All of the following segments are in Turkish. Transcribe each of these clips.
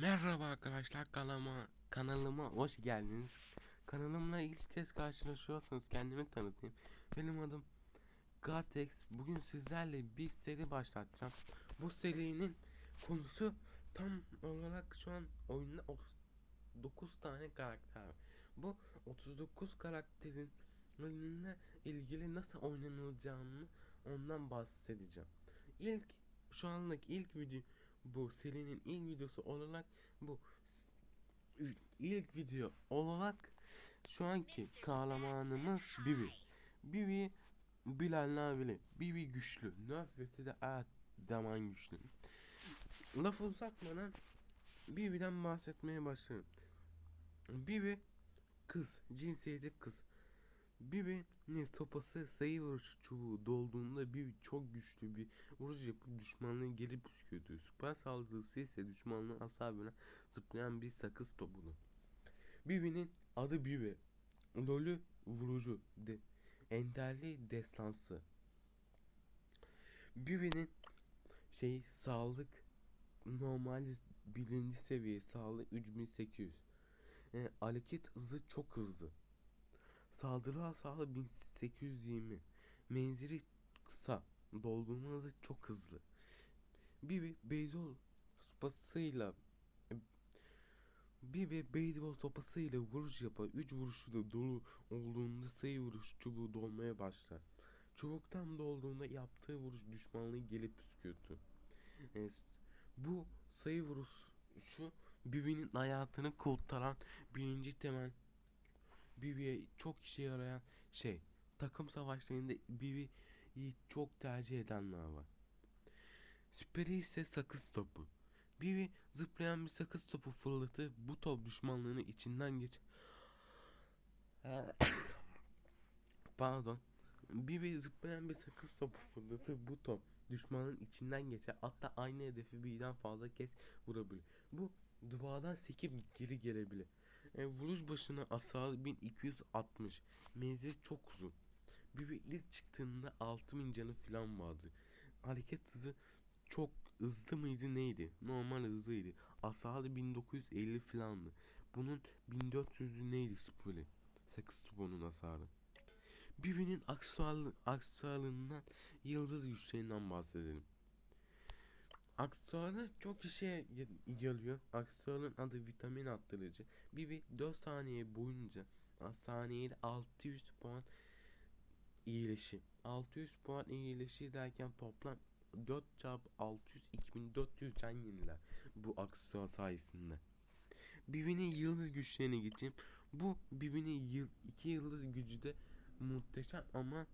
Merhaba arkadaşlar kanalıma kanalıma hoş geldiniz. Kanalımla ilk kez karşılaşıyorsanız kendimi tanıtayım. Benim adım Gatex. Bugün sizlerle bir seri başlatacağım. Bu serinin konusu tam olarak şu an oyunda 39 tane karakter. Bu 39 karakterin oyunla ilgili nasıl oynanılacağını ondan bahsedeceğim. İlk şu anlık ilk video bu serinin ilk videosu olarak bu ilk video olarak şu anki kahramanımız Bibi. Bibi bilenler bilir. Bibi güçlü. Nefreti de her zaman güçlü. Laf uzatmadan Bibi'den bahsetmeye başlarım. Bibi kız. Cinsiyeti kız. Bibi'nin sopası sayı vuruş çubuğu dolduğunda Bibi çok güçlü bir vuruş yapıp düşmanlığı geri püskürtüyor. Süper saldırısı ise düşmanlığın asabına zıplayan bir sakız topudur. Bibi'nin adı Bibi. Lolü vurucu. De, enderli destansı. Bibi'nin şey sağlık normal birinci seviye sağlık 3800. E, hareket hızı çok hızlı. Saldırı hasarı 1820. Menzili kısa. Doldurma hızı çok hızlı. Bibi beyzbol sopasıyla Bibi beyzbol sopasıyla vuruş yapar. 3 vuruşu da dolu olduğunda sayı vuruş çubuğu dolmaya başlar. Çubuk tam dolduğunda yaptığı vuruş düşmanlığı gelip püskürtür. E, bu sayı vuruşu Bibi'nin hayatını kurtaran birinci temel Bibi'ye çok işe yarayan şey. Takım savaşlarında Bibi'yi çok tercih edenler var. Süperi ise sakız topu. Bibi zıplayan bir sakız topu fırlatır. Bu top düşmanlığını içinden geç. Pardon. Bibi zıplayan bir sakız topu fırlatır. Bu top düşmanın içinden geçer. Hatta aynı hedefi birden fazla kez vurabilir. Bu duvardan sekip geri gelebilir. E, vuruş başına hasar 1260. Menzil çok uzun. Bibi ilk çıktığında 6000 canı falan vardı. Hareket hızı çok hızlı mıydı neydi? Normal hızlıydı. Hasarı 1950 falandı. Bunun 1400'ü neydi Spuli? 8 Spo'nun hasarı. Bibi'nin aksual, aksualından yıldız güçlerinden bahsedelim. Aksualı çok işe yarıyor. Aksualın adı vitamin attırıcı. Bibi 4 saniye boyunca a, saniyede 600 puan iyileşi. 600 puan iyileşi derken toplam 4 çarpı 600 2400 can yeniler bu aksesuar sayesinde. Bibi'nin yıldız güçlerine geçeyim. Bu Bibi'nin yıl, iki yıldız gücü de muhteşem ama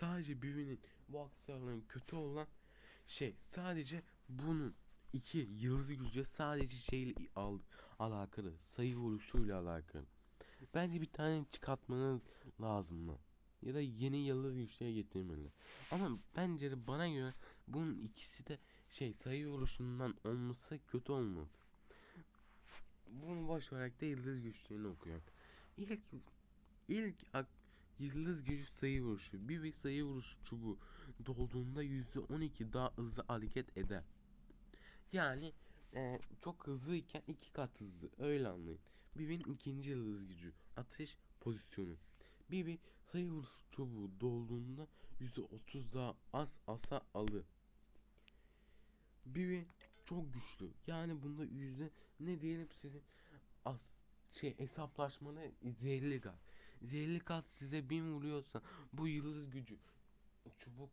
sadece Bibi'nin bu aksesuarların kötü olan şey sadece bunun iki yıldız gücü sadece şeyle al, alakalı sayı vuruşuyla alakalı. Bence bir tane çıkartmanız lazım mı? Ya da yeni yıldız güçleri getirmeli. Ama bence de bana göre bunun ikisi de şey sayı vuruşundan olması kötü olmaz. Bunu boş olarak da yıldız güçlerini okuyor. İlk ilk yıldız gücü sayı vuruşu. Bir bir sayı vuruşu çubuğu dolduğunda %12 daha hızlı hareket eder. Yani e, çok hızlıyken iki kat hızlı öyle anlayın. Bibin ikinci yıldız gücü atış pozisyonu. Bibi sayı vuruş çubuğu dolduğunda %30 daha az asa alır. Bibi çok güçlü. Yani bunda yüzde ne diyelim sizin az şey hesaplaşmalı zehirli gaz. Zehirli gaz size bin vuruyorsa bu yıldız gücü çubuk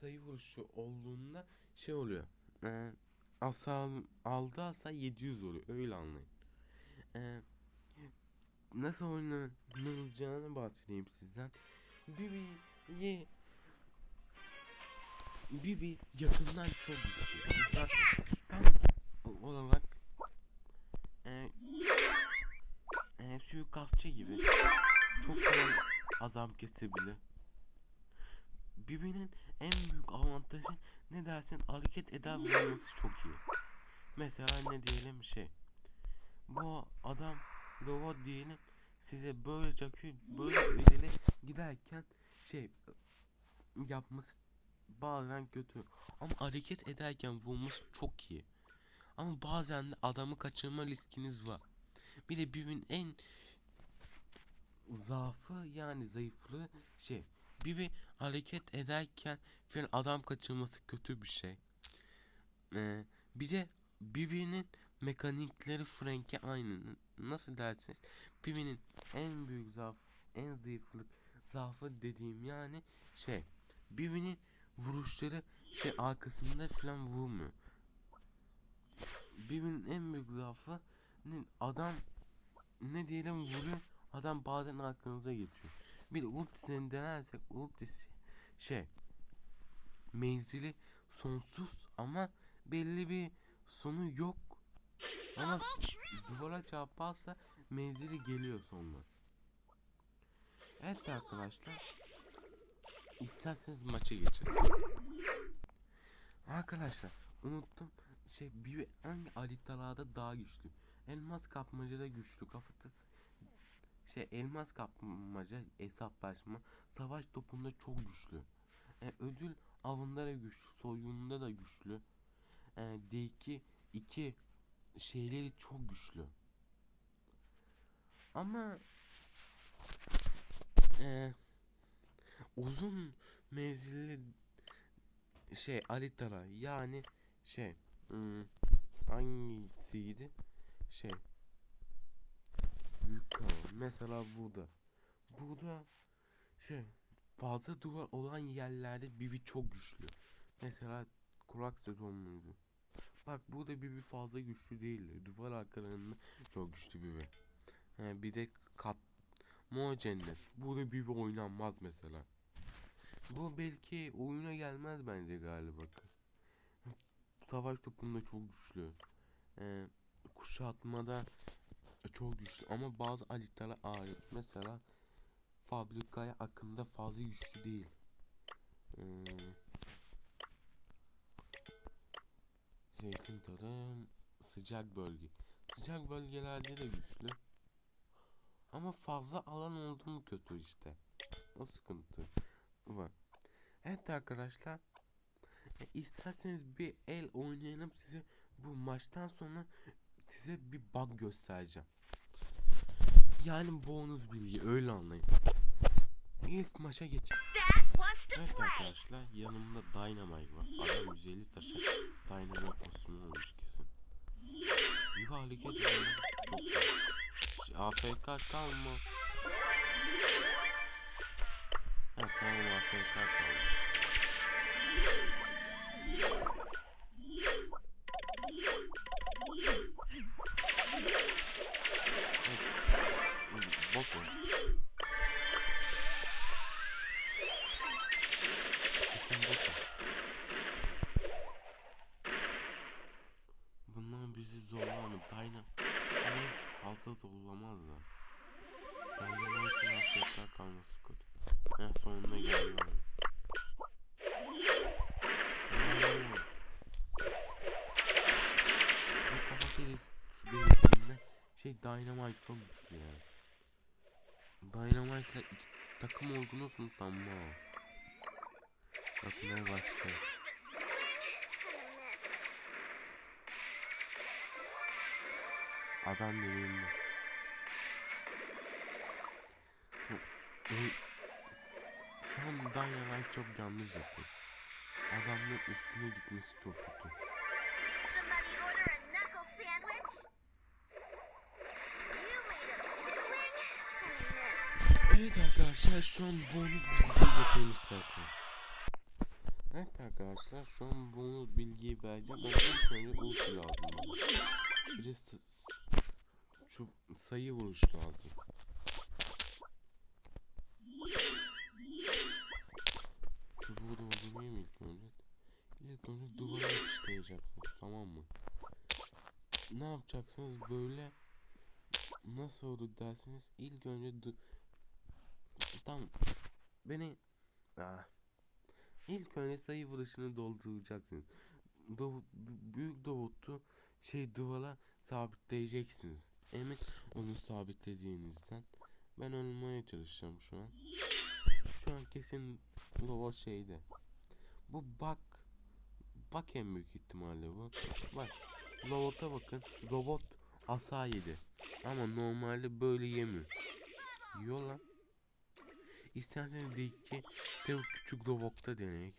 sayı vuruşu olduğunda şey oluyor. E, asa aldı asa 700 oluyor. Öyle anlayın. E, nasıl oynanılacağını bahsedeyim sizden. Bibi'yi Bibi yakından çok güçlü. Uzaktan olarak e, e, suikastçı gibi çok kolay adam kesebilir. Bibi'nin en büyük avantajı ne dersin hareket eder olması çok iyi. Mesela ne diyelim şey. Bu adam robot diyelim size böyle çakıyor böyle ileri giderken şey yapması bazen kötü ama hareket ederken vurması çok iyi. Ama bazen de adamı kaçırma riskiniz var. Bir de birinin en zaafı yani zayıflığı şey. Biri hareket ederken falan adam kaçırması kötü bir şey. Ee, bir de birbirinin mekanikleri Frank'e aynı. Nasıl dersiniz? Birinin en büyük zaaf, en zayıflık zaafı dediğim yani şey. Birbirinin vuruşları şey arkasında falan vurmuyor. Birbirinin en büyük zaafı adam ne diyelim vuruyor adam bazen arkanıza geçiyor. Bir de ultisini denersek ultisi şey menzili sonsuz ama belli bir sonu yok. Ama duvara çarparsa menzili geliyor sonra. Evet arkadaşlar. İsterseniz maça geçelim. Arkadaşlar unuttum. Şey bir hangi haritalarda daha güçlü? Elmas kapmacada güçlü. Kafatası şey elmas kapmaca hesaplaşma savaş topunda çok güçlü. E, ödül avında da güçlü, soyununda da güçlü. E, D2 iki şeyleri çok güçlü. Ama e, uzun menzilli şey Alitara yani şey hmm, hangisiydi şey büyük kanal mesela burada. Burada şey fazla duvar olan yerlerde Bibi çok güçlü. Mesela kurak sezon muydu bak burada Bibi fazla güçlü değildi. Duvar arkalarında çok güçlü Bibi. He, bir de kat Mo cennet. Burada Bibi oynanmaz mesela. Bu belki oyuna gelmez bence galiba. Savaş topunda çok güçlü. Ee, kuşatmada çok güçlü ama bazı alitara ağır. Mesela fabrikaya akımda fazla güçlü değil. Ee, zeytin tarım sıcak bölge. Sıcak bölgelerde de güçlü. Ama fazla alan oldu mu kötü işte. O sıkıntı var. Evet arkadaşlar. E, isterseniz bir el oynayalım size bu maçtan sonra size bir bug göstereceğim. Yani bonus bilgi öyle anlayın. İlk maça geç. Evet arkadaşlar yanımda Dynamite var. Adam 150 taşa Dynamite kostümü olmuş kesin. Bir hareket var. Çok iyi. AFK kalma. Ha tamam AFK kalma. Dynamite çok güçlü yani. Dynamite'la iki takım oldunuz mu tamam. Bakmaya başlayalım. Adam dediğim bu. Şu an Dynamite çok yanlış yapıyor. Adamın üstüne gitmesi çok kötü. Evet arkadaşlar şu an bonus geçelim isterseniz. Evet arkadaşlar şu an bonus bilgiyi vereceğim ilk önce ulti lazım. Bir de şu sayı vuruş lazım. Çubuğu doldurayım ilk önce. İlk önce duvara yapıştıracaksınız tamam mı? Ne yapacaksınız böyle nasıl olur derseniz ilk önce Tamam. Beni ah. İlk önce sayı vuruşunu dolduracaksınız. Do büyük Davut'u şey duvara sabitleyeceksiniz. Emin onu sabitlediğinizden. Ben ölmeye çalışacağım şu an. Şu an kesin Lova şeyde. Bu bak bak en büyük ihtimalle bu. Bak Robota bakın. Robot asa yedi. Ama normalde böyle yemiyor. Yiyor lan. İsterseniz de iki de küçük robotta deneyek.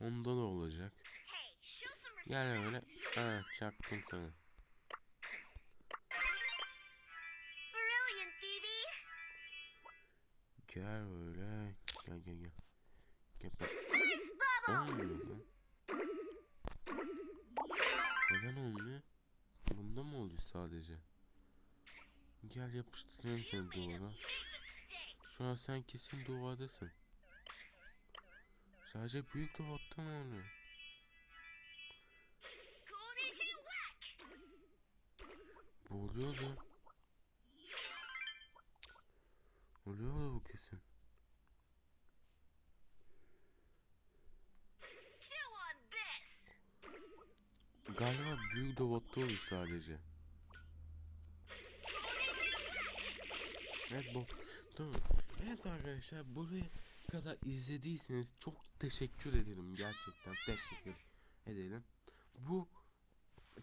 Onda da olacak. Gel öyle. Ha çaktım sana. Gel öyle. Gel gel gel. Gel Bubble. Olmuyor lan. Neden olmuyor? Bunda mı oluyor sadece? Gel yapıştırayım seni duvara. Şu an sen kesin duvardasın. Sadece büyük robotta mı oluyor? Konnichiwa. Bu kesin. Galiba büyük robotta oluyor sadece. Evet bu. Tamam. Evet arkadaşlar buraya kadar izlediyseniz çok teşekkür ederim gerçekten teşekkür ederim. Bu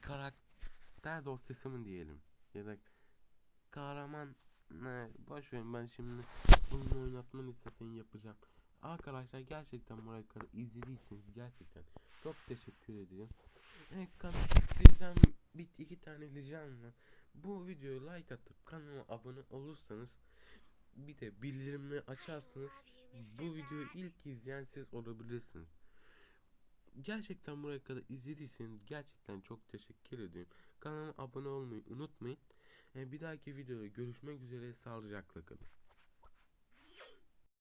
karakter dosyası mı diyelim ya da kahraman ne boş verin ben şimdi bunu oynatmanı istesen yapacağım. Arkadaşlar gerçekten buraya kadar izlediyseniz gerçekten çok teşekkür ederim. Evet sizden bir iki tane ricam var. Bu videoya like atıp kanalıma abone olursanız bir de bildirimleri açarsanız bu videoyu ilk izleyen siz olabilirsiniz. Gerçekten buraya kadar izlediyseniz gerçekten çok teşekkür ediyorum. Kanalıma abone olmayı unutmayın. Ee, Bir dahaki videoda görüşmek üzere sağlıcakla kalın.